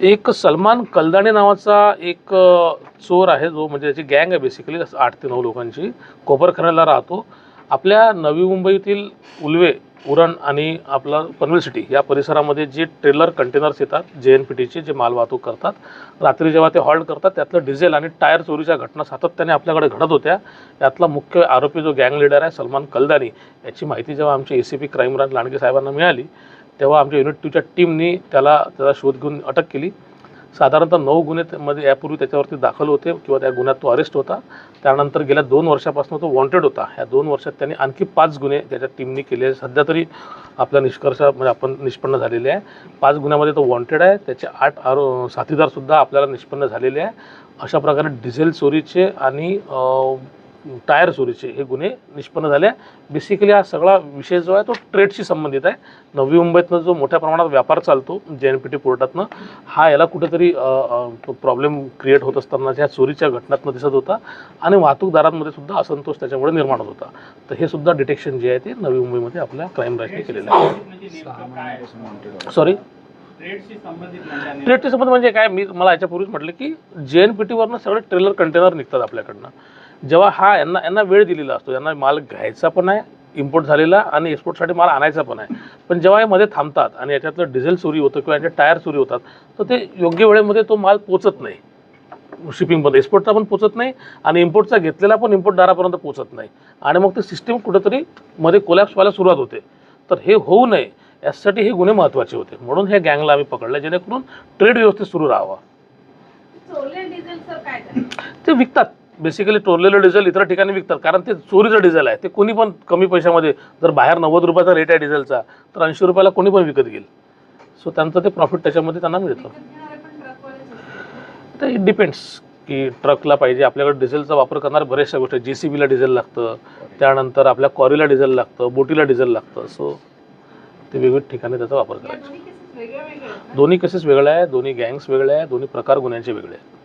एक सलमान कलदाणे नावाचा एक चोर आहे जो म्हणजे त्याची गँग आहे बेसिकली आठ ते नऊ लोकांची. कोपरखऱ्याला राहतो. आपल्या नवी मुंबईतील उल्वे उरण आणि आपला पनवेल सिटी या परिसरामध्ये जे ट्रेलर कंटेनर्स येतात जे एन पी टीचे जे माल वाहतूक करतात रात्री जेव्हा ते हॉल्ट करतात त्यातलं डिझेल आणि टायर चोरीच्या घटना सातत्याने आपल्याकडे घडत होत्या. यातला मुख्य आरोपी जो गँग लीडर आहे सलमान कलदानी याची माहिती जेव्हा आमच्या A C P crime branch Landge साहेबांना मिळाली तेव्हा आमच्या युनिट टूच्या टीमनी त्याला त्याचा शोध घेऊन अटक केली. साधारणतः नऊ गुन्हेमध्ये यापूर्वी त्याच्यावरती दाखल होते किंवा त्या गुन्ह्यात तो अरेस्ट होता. त्यानंतर गेल्या दोन वर्षापासून तो वॉन्टेड होता. ह्या दोन वर्षात त्यांनी आणखी पाच गुन्हे त्याच्या टीमनी केले. सध्या तरी आपला निष्कर्ष म्हणजे आपण निष्पन्न झालेले आहे. पाच गुन्ह्यामध्ये तो वॉन्टेड आहे. त्याचे आठ आरो साथीदारसुद्धा आपल्याला निष्पन्न झालेले आहे. अशा प्रकारे डिझेल चोरीचे आणि टायर चोरीचे हे गुन्हे निष्पन्न झाले. बेसिकली हा सगळा विषय जो आहे तो ट्रेडशी संबंधित आहे. नवी मुंबईतनं जो मोठ्या प्रमाणात व्यापार चालतो जे एन पी टी पोर्टातनं हा याला कुठेतरी प्रॉब्लेम क्रिएट होत असताना ह्या चोरीच्या घटनातनं दिसत होता आणि वाहतूकदारांमध्ये सुद्धा असंतोष त्याच्यामुळे निर्माण होत होता. तर हे सुद्धा डिटेक्शन जे आहे ते नवी मुंबईमध्ये आपल्या क्राईम ब्रँचने केलेलं आहे. सॉरी ट्रेडशी संबंधित संबंध म्हणजे काय? मी मला याच्यापूर्वीच म्हटलं की जे एन पी टीवरनं सगळे ट्रेलर कंटेनर निघतात आपल्याकडनं. जेव्हा हा यांना यांना वेळ दिलेला असतो यांना माल घ्यायचा पण आहे इम्पोर्ट झालेला आणि एक्सपोर्टसाठी माल आणायचा पण आहे. पण जेव्हा हे मध्ये थांबतात आणि याच्यातलं डिझेल चोरी होतं किंवा याचे टायर चोरी होतात तर ते योग्य वेळेमध्ये तो माल पोचत नाही. शिपिंगमध्ये एक्सपोर्टचा पण पोचत नाही आणि इम्पोर्टचा घेतलेला पण इम्पोर्टदारापर्यंत पोचत नाही. आणि मग ते सिस्टीम कुठंतरी मध्ये कोलॅप्स व्हायला सुरुवात होते. तर हे होऊ नये यासाठी हे गुन्हे महत्त्वाचे होते. म्हणून हे गँगला आम्ही पकडलं जेणेकरून ट्रेड व्यवस्थित सुरू राहावा. ते विकतात. बेसिकली चोरलेलं डिझेल इतर ठिकाणी विकतात. कारण ते चोरीचं डिझेल आहे. ते कोणी पण कमी पैशामध्ये जर बाहेर नव्वद रुपयाचा रेट आहे डिझेलचा तर ऐंशी रुपयाला कोणी पण विकत घेईल. सो त्यांचं ते प्रॉफिट त्याच्यामध्ये त्यांना मिळतं. तर इट डिपेंड्स की ट्रकला पाहिजे. आपल्याकडे डिझेलचा वापर करणारे बऱ्याचशा गोष्टी जी सी बीला डिझेल लागतं. त्यानंतर आपल्या कॉरीला डिझेल लागतं. बोटीला डिझेल लागतं. सो ते वेगवेगळ्या ठिकाणी त्याचा वापर करायचा? दोन्ही केसेस वेगळ्या आहे दोन्ही गँग्स वेगळ्या आहे दोन्ही प्रकार गुन्ह्यांचे वेगळे आहेत.